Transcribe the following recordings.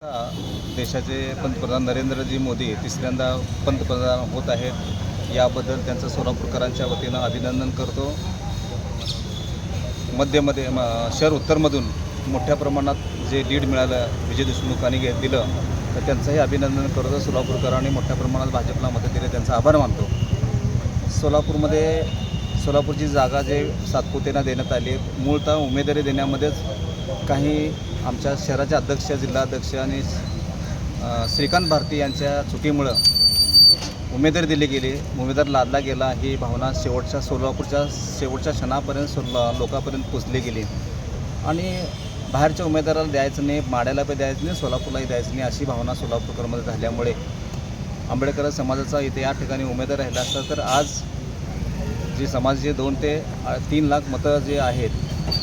देशाचे पंतप्रधान नरेंद्रजी मोदी तिसऱ्यांदा पंतप्रधान होत आहेत. याबद्दल त्यांचं सोलापूरकरांच्या वतीनं अभिनंदन करतो. मध्यमध्ये म शहर उत्तरमधून मोठ्या प्रमाणात जे लीड मिळालं विजय देशमुखांनी घे दिलं तर त्यांचंही अभिनंदन करतो. सोलापूरकरांनी मोठ्या प्रमाणात भाजपला मदत दिली त्यांचा आभार मानतो. सोलापूरमध्ये सोलापूरची जागा जे सातपुतेना देण्यात आली आहे मूळतः उमेदवारी देण्यामध्येच काही आमच्या शहराचे अध्यक्ष जिल्हाध्यक्ष आणि श्रीकांत भारती यांच्या चुकीमुळं उमेदवारी दिली गेली. उमेदवार लादला गेला. ही भावना शेवटच्या सोलापूरच्या शेवटच्या क्षणापर्यंत सोला लोकांपर्यंत पोचली गेली. आणि बाहेरच्या उमेदवाराला द्यायचं नाही माड्याला पण द्यायचं नाही सोलापूरलाही द्यायचं नाही अशी भावना सोलापूरकरमध्ये झाल्यामुळे आंबेडकर समाजाचा इथे या ठिकाणी उमेदवार राहिला असता तर आज जे समाजाचे दोन ते तीन लाख मतं जे आहेत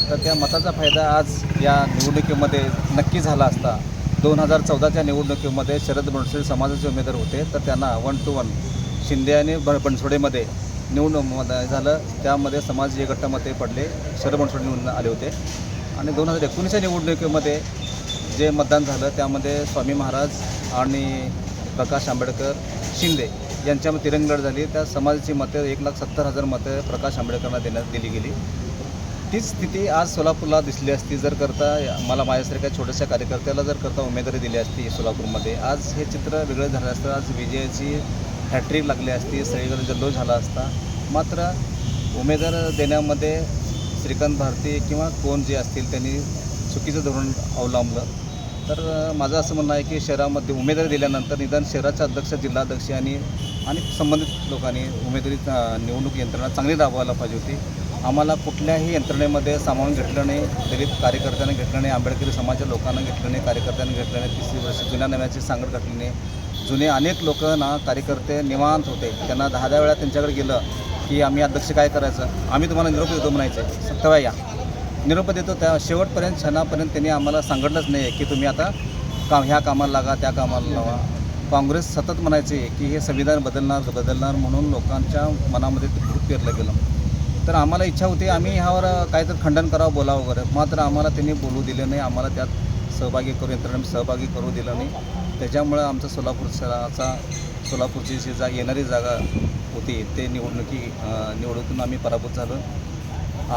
तर त्या मताचा फायदा आज या निवडणुकीमध्ये नक्की झाला असता. दोन हजार चौदाच्या निवडणुकीमध्ये शरद बनसोडे समाजाचे उमेदवार होते. तर त्यांना वन टू वन शिंदे आणि ब बनसोडेमध्ये निवडणूक झालं. त्यामध्ये समाज जे गटामध्ये पडले शरद बनसोडे निवडून आले होते. आणि दोन हजार एकोणीसच्या निवडणुकीमध्ये जे मतदान झालं त्यामध्ये स्वामी महाराज आणि प्रकाश आंबेडकर शिंदे यांच्यामध्ये तिरंगड झाली. त्या समाजाची मतं एक लाख सत्तर हजार मतं प्रकाश आंबेडकरांना देण्यात दिली गेली. तीच स्थिती आज सोलापूरला दिसली असती. जर करता मला माझ्यासारख्या छोट्याशा कार्यकर्त्याला जर करता उमेदवारी दिली असती सोलापूरमध्ये. आज हे चित्र वेगळं झालं असतं. आज विजयाची हॅट्रिक लागली असती. सगळीकडे जल्लोष झाला असता. मात्र उमेदवार देण्यामध्ये श्रीकांत भारती किंवा कोण जे असतील त्यांनी चुकीचं धोरण अवलंबलं. तर माझं असं म्हणणं आहे की शहरामध्ये उमेदवारी दिल्यानंतर निदान शहराचा अध्यक्ष जिल्हाध्यक्ष आणि आणि संबंधित लोकांनी उमेदवारी निवडणूक यंत्रणा चांगली राबवायला पाहिजे होती. आम्हाला कुठल्याही यंत्रणेमध्ये सामावून घेतलं नाही दलित कार्यकर्त्यांनी घेतलं नाही आंबेडकरी समाजाच्या लोकांना घेतलं नाही कार्यकर्त्यांनी घेतलं नाही तिसरी वर्ष जुन्या नव्याची सांगड घातली नाही. जुने अनेक लोक ना कार्यकर्ते निवांत होते. त्यांना दहा दहा वेळा त्यांच्याकडे गेलं की आम्ही अध्यक्ष काय करायचं? आम्ही तुम्हाला निरोप देतो म्हणायचे. सत्तव्या या. निरोप देतो त्या शेवटपर्यंत क्षणापर्यंत त्यांनी आम्हाला सांगितलंच नाही की तुम्ही आता काम ह्या कामाला लागा त्या कामाला लावा. काँग्रेस सतत म्हणायचे की हे संविधान बदलणार बदलणार म्हणून लोकांच्या मनामध्ये भूत पेरलं गेलं. तर आम्हाला इच्छा होती आम्ही ह्यावर काहीतरी खंडन करावं बोलावं वगैरे. मात्र आम्हाला त्यांनी बोलू दिलं नाही. आम्हाला त्यात सहभागी करू यंत्रणेत सहभागी करू दिलं नाही. त्याच्यामुळं आमचा सोलापूर शहराचा सोलापूरची जी जा येणारी जागा होती ते निवडणुकी निवडणुकीतून आम्ही पराभूत झालो.